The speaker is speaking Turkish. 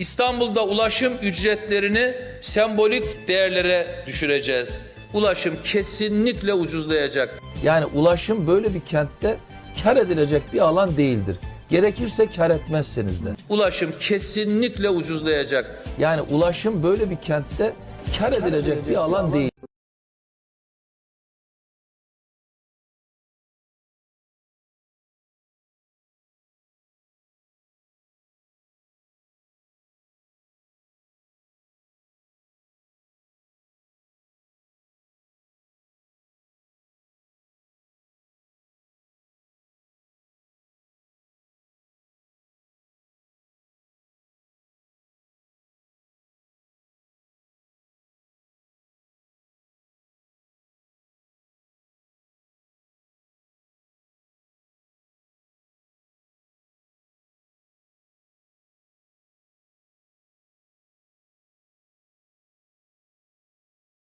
İstanbul'da ulaşım ücretlerini sembolik değerlere düşüreceğiz. Ulaşım kesinlikle ucuzlayacak. Yani ulaşım böyle bir kentte kar edilecek bir alan değildir. Gerekirse kar etmezseniz de. Ulaşım kesinlikle ucuzlayacak. Yani ulaşım böyle bir kentte kar edilecek bir alan değildir.